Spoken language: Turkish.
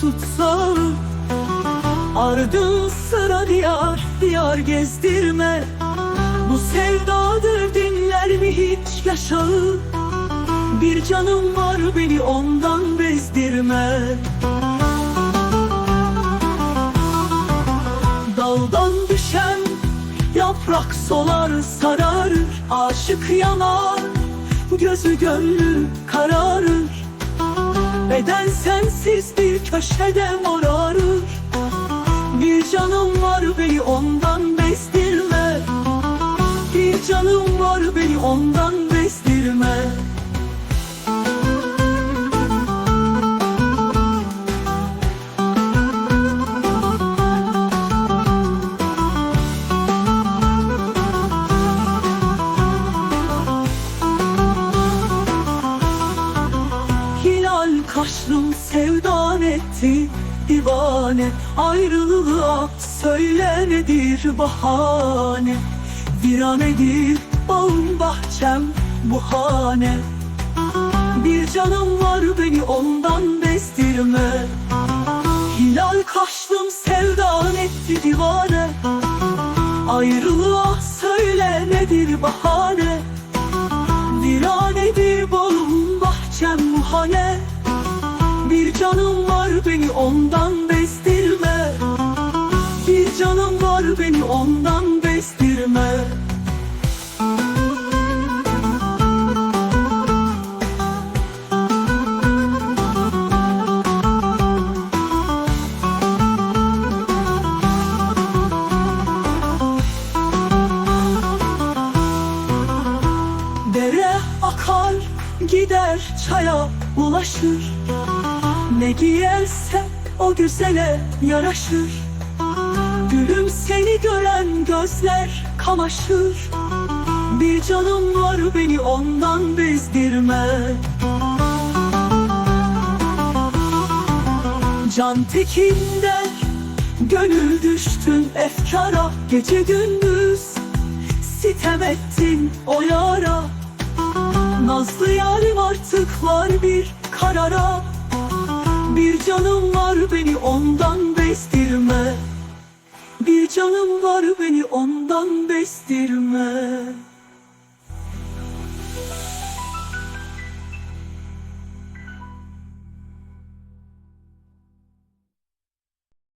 tutsa Ardın sıra diyar diyar gezdirme. Bu sevdadır dinler mi hiç yaşağı? Bir canım var beni ondan bezdirme. Daldan düşen yaprak solar sarar Aşık yanar gözü gönlü kararır. Beden sensiz bir köşede morarır. Bir canım var beni ondan bezdirme Bir canım var beni ondan kaşlım sevdan etti divane Ayrılığa söyle nedir bahane Viranedir bağım bahçem bu hane. Bir canım var beni ondan bezdirme. Hilal kaşlım sevdan etti divane. Ayrılığa söyle nedir bahane canım var beni ondan bezdirme Bir canım var beni ondan bezdirme Dere akar gider çaya ulaşır Ne giyerse o güzele yaraşır. Gülüm seni gören gözler kamaşır. Bir canım var beni ondan bezdirme. Can tekin der Gönül düştün efkara Gece gündüz. Sitem ettin o yara. Nazlı yarim artık var bir karara Bir canım var beni ondan bezdirme Bir canım var beni ondan bezdirme